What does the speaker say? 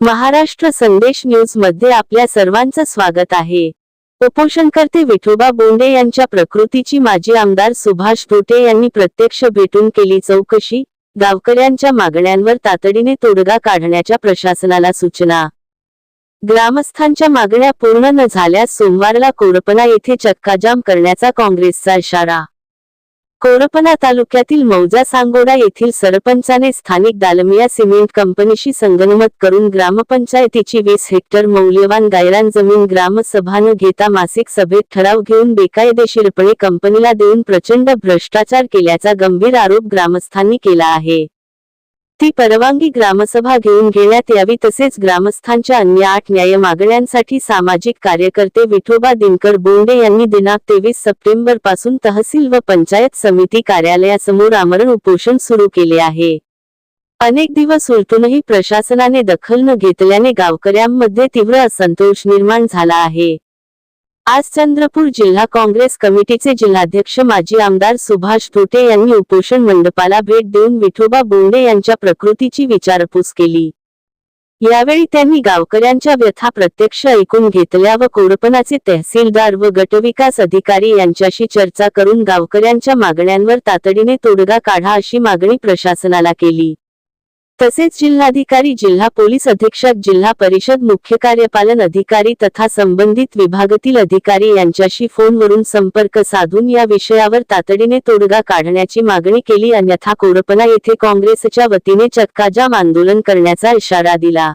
महाराष्ट्र संदेश न्यूजमध्ये आपल्या सर्वांचं स्वागत आहे. उपोषणकर्ते विठोबा बोंडे यांच्या प्रकृतीची माजी आमदार सुभाष भुटे यांनी प्रत्यक्ष भेटून केली चौकशी गावकऱ्यांच्या मागण्यांवर तातडीने तोडगा काढण्याच्या प्रशासनाला सूचना. ग्रामस्थांच्या मागण्या पूर्ण न झाल्यास सोमवारला कोरपना येथे चक्काजाम करण्याचा काँग्रेसचा इशारा. कोरपना तालुक्यातील मौजा सांगोडा येथील सरपंचाने स्थानिक दालमिया सिमेंट कंपनीशी संगनमत करून ग्रामपंचायतीची वीस हेक्टर मौल्यवान गायरान जमीन ग्रामसभानं घेता मासिक सभेत ठराव घेऊन बेकायदेशीरपणे कंपनीला देऊन प्रचंड भ्रष्टाचार केल्याचा गंभीर आरोप ग्रामस्थांनी केला आहे. ती परवानगी ग्रामसभा घेऊन घेण्यात यावी तसेच ग्रामस्थांच्या अन्य आठ न्याय मागण्यांसाठी सामाजिक कार्यकर्ते विठोबा दिनकर बोंडे यांनी दिनांक तेवीस सप्टेंबरपासून तहसील व पंचायत समिती कार्यालयासमोर आमरण उपोषण सुरू केले आहे. अनेक दिवस उलटूनही प्रशासनाने दखल न घेतल्याने गावकऱ्यांमध्ये तीव्र असंतोष निर्माण झाला आहे. आज चंद्रपूर जिल्हा काँग्रेस कमिटीचे जिल्हाध्यक्ष माजी आमदार सुभाष टोटे यांनी उपोषण मंडपाला भेट देऊन विठोबा बोंडे यांच्या प्रकृतीची विचारपूस केली. यावेळी त्यांनी गावकऱ्यांच्या व्यथा प्रत्यक्ष ऐकून घेतल्या व कोरपणाचे तहसीलदार व गटविकास अधिकारी यांच्याशी चर्चा करून गावकऱ्यांच्या मागण्यांवर तातडीने तोडगा काढा अशी मागणी प्रशासनाला केली. तसेच जिल्हाधिकारी जिल्हा पोलीस अधीक्षक जिल्हा परिषद मुख्य कार्यपालन अधिकारी तथा संबंधित विभागातील अधिकारी यांच्याशी फोनवरून संपर्क साधून या विषयावर तातडीने तोडगा काढण्याची मागणी केली. अन्यथा कोरपना येथे काँग्रेसच्या वतीने चक्काजाम आंदोलन करण्याचा इशारा दिला.